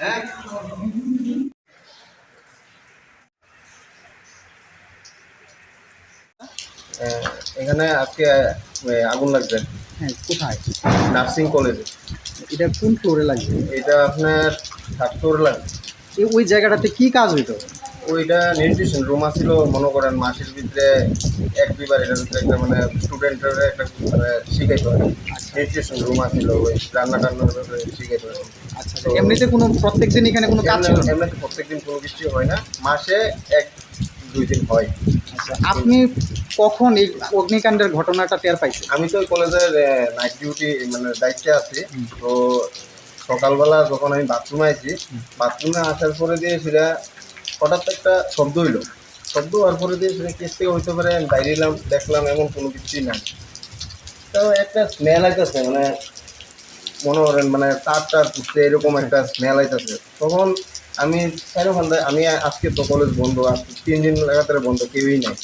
হ্যাঁ। এখানে আজকে আগুন লাগবে। হ্যাঁ কোথায়? নার্সিং কলেজে। এটা কোন ফ্লোরে লাগবে? এটা আপনার থার্ড ফ্লোরে লাগবে। ওই জায়গাটাতে কি কাজ হইতো? ওইটা নিউট্রিশন রুম আছিল মনে করেন মাসের ভিতরে এক দুইবার এটার ভিতরে একটা মানে স্টুডেন্টের একটা মানে শিখাইতে। হয় নিউট্রিশন রুম আছিল ওই রান্না টান্নার ব্যাপারে শিখাইতে। হয় আচ্ছা আচ্ছা। এমনিতে কোনো প্রত্যেক দিন এখানে কোনো কাজ ছিল? এমনিতে প্রত্যেকদিন কোনো কিছু হয় না। মাসে এক দুই দিন হয়। আচ্ছা আপনি কখন এই অগ্নিকাণ্ডের ঘটনাটা টের পাইছেন? আমি তো কলেজের নাইট ডিউটি মানে দায়িত্বে আছি। তো সকালবেলা যখন আমি বাথরুমে আইছি বাথরুমে আসার পরে দিয়ে সেটা হঠাৎ একটা শব্দ হইল। শব্দ হওয়ার পরে দিয়ে সেটা কেস থেকে হইতে পারে, আমি বাইরে এলাম, দেখলাম এমন কোনো কিছুই নাই। তো একটা স্মেল আইতেছে মানে মনে করেন মানে তার টার পুষতে এরকম একটা স্মেল আইতেছে। তখন আমি কেন ওখানটায় আমি আজকে তো কলেজ বন্ধ আজকে তিন দিন লাগাতার বন্ধ, কেউই নাই।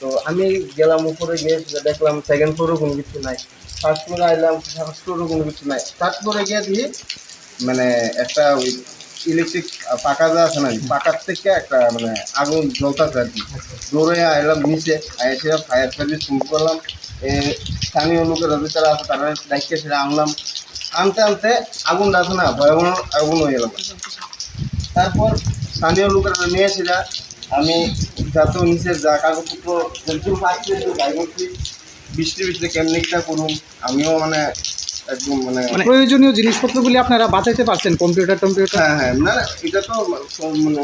তো আমি গেলাম উপরে গিয়ে, দেখলাম সেকেন্ড ফ্লোরও কোনো কিছু নাই। ফার্স্ট ফ্লোরে আইলাম ফার্স্ট ফ্লোরও কোনো কিছু নাই। থার্ড ফ্লোরে গিয়ে দিয়ে মানে একটা ইলেকট্রিক পাকা যা আছে না পাকার থেকে একটা মানে আগুন জ্বলতেছে আর কি। দৌড়ে আইলাম নিচে এসে ফায়ার সার্ভিস ফোন করলাম। স্থানীয় লোকেরা যারা আছে, তারা দায়িত্বে সেটা আনলাম। আনতে আনতে আগুন আছে না, ভয়াবহ আগুন হয়ে গেল। তারপর স্থানীয় লোকেরা নিয়ে সেটা আমি যাতে নিচে যা কাগজপত্র করছি বৃষ্টি বৃষ্টি কেমনিকটা করুন, আমিও মানে একদম মানে প্রয়োজনীয় জিনিসপত্রগুলি আপনারা বাঁচাইতে পারছেন কম্পিউটার টম্পিউটার। হ্যাঁ হ্যাঁ না না, এটা তো মানে